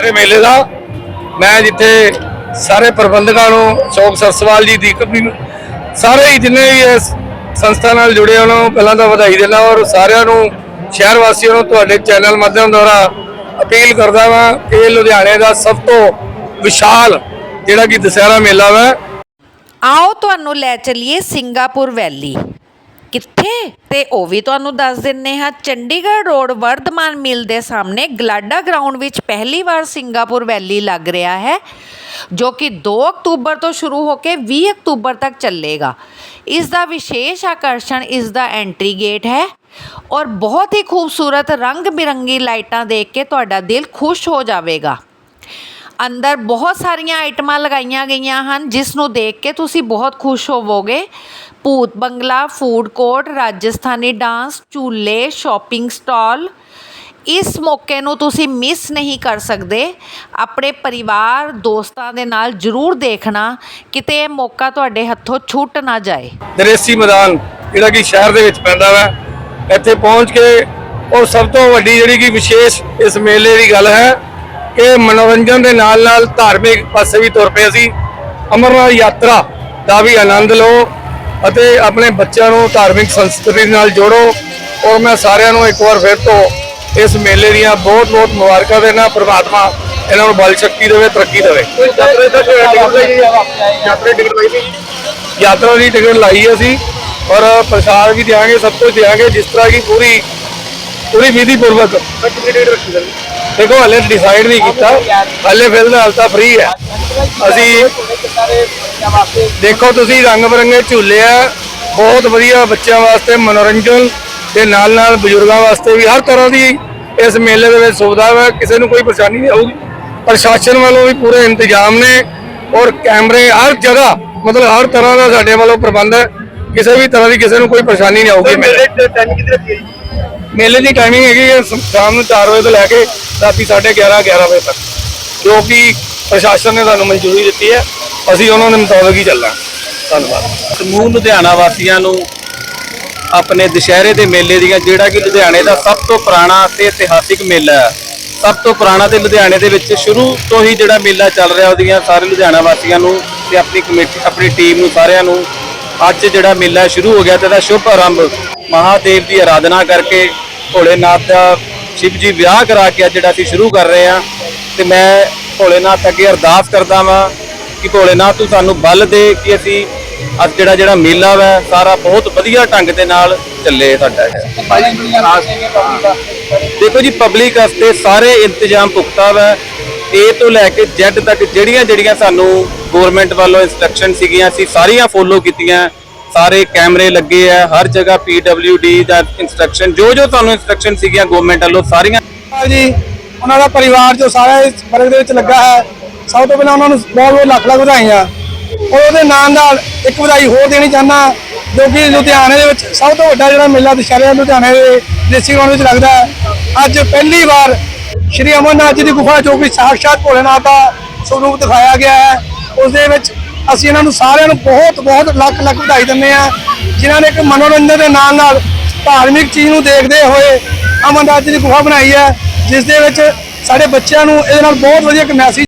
ਸਾਰੇ ਮੇਲੇ ਦਾ। ਮੈਂ ਜਿੱਥੇ ਸਾਰੇ ਪ੍ਰਬੰਧਕਾਂ ਨੂੰ ਸ਼ੌਕ ਸਰਸਵਾਲ ਜੀ ਦੀਪਕ ਵੀ ਸਾਰੇ ਹੀ ਜਿੰਨੇ ਵੀ ਇਸ ਸੰਸਥਾ ਨਾਲ ਜੁੜੇ ਉਹਨਾਂ ਨੂੰ ਪਹਿਲਾਂ ਤਾਂ ਵਧਾਈ ਦਿੰਦਾ ਔਰ ਸਾਰਿਆਂ ਨੂੰ, ਸ਼ਹਿਰ ਵਾਸੀਆਂ ਨੂੰ ਤੁਹਾਡੇ ਚੈਨਲ ਮਾਧਿਅਮ ਦੁਆਰਾ ਅਪੀਲ ਕਰਦਾ ਵਾਂ ਕਿ ਲੁਧਿਆਣੇ ਦਾ ਸਭ ਤੋਂ ਵਿਸ਼ਾਲ ਜਿਹੜਾ ਕਿ ਦੁਸਹਿਰਾ ਮੇਲਾ ਵਾ। ਆਓ ਤੁਹਾਨੂੰ ਲੈ ਚੱਲੀਏ ਸਿੰਗਾਪੁਰ ਵੈਲੀ। ਕਿੱਥੇ? ਤੇ ਉਹ ਵੀ ਤੁਹਾਨੂੰ ਦੱਸ ਦਿੰਨੇ ਹਾਂ, ਚੰਡੀਗੜ੍ਹ ਰੋਡ ਵਰਧਮਾਨ ਮਿਲ ਦੇ ਸਾਹਮਣੇ ਗਲਾਡਾ ਗਰਾਊਂਡ ਵਿੱਚ ਪਹਿਲੀ ਵਾਰ ਸਿੰਗਾਪੁਰ ਵੈਲੀ ਲੱਗ ਰਿਹਾ ਹੈ, ਜੋ ਕਿ 2 ਅਕਤੂਬਰ ਤੋਂ ਸ਼ੁਰੂ ਹੋ ਕੇ 20 ਅਕਤੂਬਰ ਤੱਕ ਚੱਲੇਗਾ। ਇਸ ਦਾ ਵਿਸ਼ੇਸ਼ ਆਕਰਸ਼ਣ ਇਸ ਦਾ ਐਂਟਰੀ ਗੇਟ ਹੈ ਔਰ ਬਹੁਤ ਹੀ ਖੂਬਸੂਰਤ ਰੰਗ ਬਿਰੰਗੀ ਲਾਈਟਾਂ ਦੇਖ ਕੇ ਤੁਹਾਡਾ ਦਿਲ ਖੁਸ਼ ਹੋ ਜਾਵੇਗਾ। ਅੰਦਰ ਬਹੁਤ ਸਾਰੀਆਂ ਆਈਟਮਾਂ ਲਗਾਈਆਂ ਗਈਆਂ ਹਨ, ਜਿਸ ਨੂੰ ਦੇਖ ਕੇ ਤੁਸੀਂ ਬਹੁਤ ਖੁਸ਼ ਹੋਵੋਗੇ। Bhoot Bangla, food court, Rajasthani dance, ਝੂਲੇ, ਸ਼ੋਪਿੰਗ ਸਟਾਲ। ਇਸ ਮੌਕੇ ਨੂੰ ਤੁਸੀਂ ਮਿਸ ਨਹੀਂ ਕਰ ਸਕਦੇ। ਆਪਣੇ ਪਰਿਵਾਰ, ਦੋਸਤਾਂ ਦੇ ਨਾਲ ਜ਼ਰੂਰ ਦੇਖਣਾ। ਕਿਤੇ ਇਹ ਮੌਕਾ ਤੁਹਾਡੇ ਹੱਥੋਂ ਛੁੱਟ ਨਾ ਜਾਏ। ਦਰੇਸੀ ਮੈਦਾਨ, ਜਿਹੜਾ ਕਿ ਸ਼ਹਿਰ ਦੇ ਵਿੱਚ ਪੈਂਦਾ ਵਾ, ਇੱਥੇ ਪਹੁੰਚ ਕੇ ਔਰ ਸਭ ਤੋਂ ਵੱਡੀ ਜਿਹੜੀ ਕਿ ਵਿਸ਼ੇਸ਼ ਇਸ ਮੇਲੇ ਦੀ ਗੱਲ ਹੈ, ਕਿ ਮਨੋਰੰਜਨ ਦੇ ਨਾਲ ਨਾਲ ਧਾਰਮਿਕ ਪਾਸੇ ਵੀ ਤੁਰ ਪਏ ਅਸੀਂ। ਅਮਰਨਾਥ ਯਾਤਰਾ ਦਾ ਵੀ ਆਨੰਦ ਲਓ। ਅਤੇ ਆਪਣੇ ਬੱਚਿਆਂ ਨੂੰ ਧਾਰਮਿਕ ਸੰਸਕ੍ਰਿਤੀ ਨਾਲ ਜੋੜੋ ਔਰ ਮੈਂ ਸਾਰਿਆਂ ਨੂੰ ਇੱਕ ਵਾਰ ਫਿਰ ਤੋਂ ਇਸ ਮੇਲੇ ਦੀਆਂ ਬਹੁਤ ਬਹੁਤ ਮੁਬਾਰਕਾਂ ਦੇਣਾ, ਪ੍ਰਮਾਤਮਾ ਇਹਨਾਂ ਨੂੰ ਬਲ ਸ਼ਕਤੀ ਦੇਵੇ, ਤਰੱਕੀ ਦੇਵੇ। ਯਾਤਰਾ ਦੀ ਟਿਕਟ ਲਾਈ ਹੈ ਅਸੀਂ, ਔਰ ਪ੍ਰਸਾਦ ਵੀ ਦਿਆਂਗੇ, ਸਭ ਕੁਝ ਦਿਆਂਗੇ, ਜਿਸ ਤਰ੍ਹਾਂ ਕਿ ਪੂਰੀ ਪੂਰੀ ਵਿਧੀ ਪੂਰਵਕ। ਦੇਖੋ, ਹਲੇ ਡਿਸਾਈਡ ਨਹੀਂ ਕੀਤਾ। ਹਲੇ ਫਿਲਹਾਲ ਤਾਂ ਫ੍ਰੀ ਹੈ। ਅਸੀਂ ਦੇਖੋ ਤੁਸੀਂ ਰੰਗ ਬਰੰਗੇ ਝੂਲੇ ਆ ਬਹੁਤ ਵਧੀਆ ਬੱਚਿਆਂ ਵਾਸਤੇ ਮਨੋਰੰਜਨ ਦੇ ਨਾਲ ਨਾਲ ਬਜ਼ੁਰਗਾਂ ਵਾਸਤੇ ਵੀ ਹਰ ਤਰ੍ਹਾਂ ਦੀ ਇਸ ਮੇਲੇ ਦੇ ਵਿੱਚ ਸੁਵਿਧਾ ਹੈ ਕਿਸੇ ਨੂੰ ਕੋਈ ਪਰੇਸ਼ਾਨੀ ਨਹੀਂ ਆਊਗੀ। ਪ੍ਰਸ਼ਾਸਨ ਵੱਲੋਂ ਵੀ ਪੂਰੇ ਇੰਤਜ਼ਾਮ ਨੇ ਔਰ ਕੈਮਰੇ ਹਰ ਜਗ੍ਹਾ ਮਤਲਬ ਹਰ ਤਰ੍ਹਾਂ ਦਾ ਸਾਡੇ ਵੱਲੋਂ ਪ੍ਰਬੰਧ ਹੈ। ਕਿਸੇ ਵੀ ਤਰ੍ਹਾਂ ਦੀ ਕਿਸੇ ਨੂੰ ਕੋਈ ਪਰੇਸ਼ਾਨੀ ਨਹੀਂ ਆਊਗੀ। ਮੇਲੇ ਮੇਲੇ ਦੀ ਟਾਈਮਿੰਗ ਹੈਗੀ ਹੈ ਸ਼ਾਮ ਨੂੰ 4 ਵਜੇ ਤੋਂ ਲੈ ਕੇ ਰਾਤੀ 11:30 11 ਵਜੇ ਤੱਕ। ਜੋ ਕਿ ਪ੍ਰਸ਼ਾਸਨ ਨੇ ਸਾਨੂੰ ਮਨਜ਼ੂਰੀ ਦਿੱਤੀ ਹੈ। ਅਸੀਂ ਉਹਨਾਂ ਦੇ ਮੁਤਾਬਕ ਹੀ ਚੱਲਾਂ ਧੰਨਵਾਦ। ਸਮੂਹ ਲੁਧਿਆਣਾ ਵਾਸੀਆਂ ਨੂੰ ਆਪਣੇ ਦੁਸ਼ਹਿਰੇ ਦੇ ਮੇਲੇ ਦੀਆਂ, ਜਿਹੜਾ ਕਿ ਲੁਧਿਆਣੇ ਦਾ ਸਭ ਤੋਂ ਪੁਰਾਣਾ ਤੇ ਇਤਿਹਾਸਿਕ ਮੇਲਾ ਹੈ। ਸਭ ਤੋਂ ਪੁਰਾਣਾ ਤੇ ਲੁਧਿਆਣੇ ਦੇ ਵਿੱਚ ਸ਼ੁਰੂ ਤੋਂ ਹੀ ਜਿਹੜਾ ਮੇਲਾ ਚੱਲ ਰਿਹਾ ਉਹਦੀਆਂ ਸਾਰੇ ਲੁਧਿਆਣਾ ਵਾਸੀਆਂ ਨੂੰ ਤੇ ਆਪਣੀ ਕਮੇਟੀ, ਆਪਣੀ ਟੀਮ ਨੂੰ ਸਾਰਿਆਂ ਨੂੰ ਅੱਜ ਜਿਹੜਾ ਮੇਲਾ ਸ਼ੁਰੂ ਹੋ ਗਿਆ ਤੇ ਇਹਦਾ ਸ਼ੁਭ ਆਰੰਭ ਮਹਾਦੇਵ ਦੀ ਆਰਾਧਨਾ ਕਰਕੇ ਭੋਲੇਨਾਥ ਦਾ ਸ਼ਿਵ ਜੀ ਵਿਆਹ ਕਰਾ ਕੇ ਅੱਜ ਜਿਹੜਾ ਅਸੀਂ ਸ਼ੁਰੂ ਕਰ ਰਹੇ ਹਾਂ। ਤੇ ਮੈਂ ਭੋਲੇਨਾਥ ਅੱਗੇ ਅਰਦਾਸ ਕਰਦਾ ਵਾਂ ਕਿ ਭੋਲੇਨਾਥ ਤੂੰ ਸਾਨੂੰ ਬਲ ਦੇ ਕਿ ਅਸੀਂ ਅੱਜ ਜਿਹੜਾ ਜਿਹੜਾ ਮੇਲਾ ਵਾ, ਸਾਰਾ ਬਹੁਤ ਵਧੀਆ ਢੰਗ ਦੇ ਨਾਲ ਚੱਲੇ ਸਾਡਾ ਇਹ। ਦੇਖੋ ਜੀ ਪਬਲਿਕ ਵਾਸਤੇ ਸਾਰੇ ਇੰਤਜ਼ਾਮ ਪੁਖਤਾ ਵਾ। ਏ ਤੋਂ ਲੈ ਕੇ Z ਤੱਕ ਜਿਹੜੀਆਂ ਜਿਹੜੀਆਂ ਸਾਨੂੰ ਗਵਰਨਮੈਂਟ ਵੱਲੋਂ ਇਨਸਟਰਕਸ਼ਨ ਸੀਗੀਆਂ, ਅਸੀਂ ਸਾਰੀਆਂ ਫੋਲੋ ਕੀਤੀਆਂ। ਸਾਰੇ ਕੈਮਰੇ ਲੱਗੇ ਆ, ਹਰ ਜਗ੍ਹਾ PWD ਦਾ ਇਨਸਟਰਕਸ਼ਨ ਜੋ ਜੋ ਤੁਹਾਨੂੰ ਇਨਸਟਰਕਸ਼ਨ ਸੀਗੀਆਂ ਗਵਰਨਮੈਂਟ ਵੱਲੋਂ, ਸਾਰੀਆਂ। ਜੀ ਉਹਨਾਂ ਦਾ ਪਰਿਵਾਰ ਜੋ ਸਾਰਾ ਇਸ ਵਰਗ ਦੇ ਵਿੱਚ ਲੱਗਾ ਹੈ ਸਭ ਤੋਂ ਪਹਿਲਾਂ ਉਹਨਾਂ ਨੂੰ ਬਹੁਤ ਬਹੁਤ ਲੱਖ ਲੱਖ ਵਧਾਈਆਂ। ਔਰ ਉਹਦੇ ਨਾਲ ਨਾਲ ਇੱਕ ਵਧਾਈ ਹੋਰ ਦੇਣੀ ਚਾਹੁੰਦਾ, ਜੋ ਕਿ ਲੁਧਿਆਣੇ ਦੇ ਵਿੱਚ ਸਭ ਤੋਂ ਵੱਡਾ ਜਿਹੜਾ ਮੇਲਾ ਦੁਸ਼ਹਿਰੇ ਲੁਧਿਆਣੇ ਦੇ ਦੇਸੀ ਗਰਾਊਂਡ ਵਿੱਚ ਲੱਗਦਾ ਅੱਜ ਪਹਿਲੀ ਵਾਰ ਸ਼੍ਰੀ ਅਮਰਨਾਥ ਜੀ ਦੀ ਗੁਫਾ ਜੋ ਕਿ ਸਾਖਸ਼ਾਤ ਭੋਲੇਨਾਥ ਦਾ ਸਰੂਪ ਦਿਖਾਇਆ ਗਿਆ ਹੈ, ਉਸ ਦੇ ਵਿੱਚ ਅਸੀਂ ਇਹਨਾਂ ਨੂੰ ਸਾਰਿਆਂ ਨੂੰ ਬਹੁਤ ਬਹੁਤ ਲੱਖ ਲੱਖ ਵਧਾਈ ਦਿੰਦੇ ਆ ਜਿਨ੍ਹਾਂ ਨੇ ਇੱਕ ਮਨੋਰੰਜਨ ਦੇ ਨਾਲ ਨਾਲ ਧਾਰਮਿਕ ਚੀਜ਼ ਨੂੰ ਦੇਖਦੇ ਹੋਏ ਅਮਰਨਾਥ ਜੀ ਦੀ ਗੁਫਾ ਬਣਾਈ ਹੈ, ਜਿਸ ਦੇ ਵਿੱਚ ਸਾਡੇ ਬੱਚਿਆਂ ਨੂੰ ਇਹਦੇ ਨਾਲ ਬਹੁਤ ਵਧੀਆ ਇੱਕ ਮੈਸੇਜ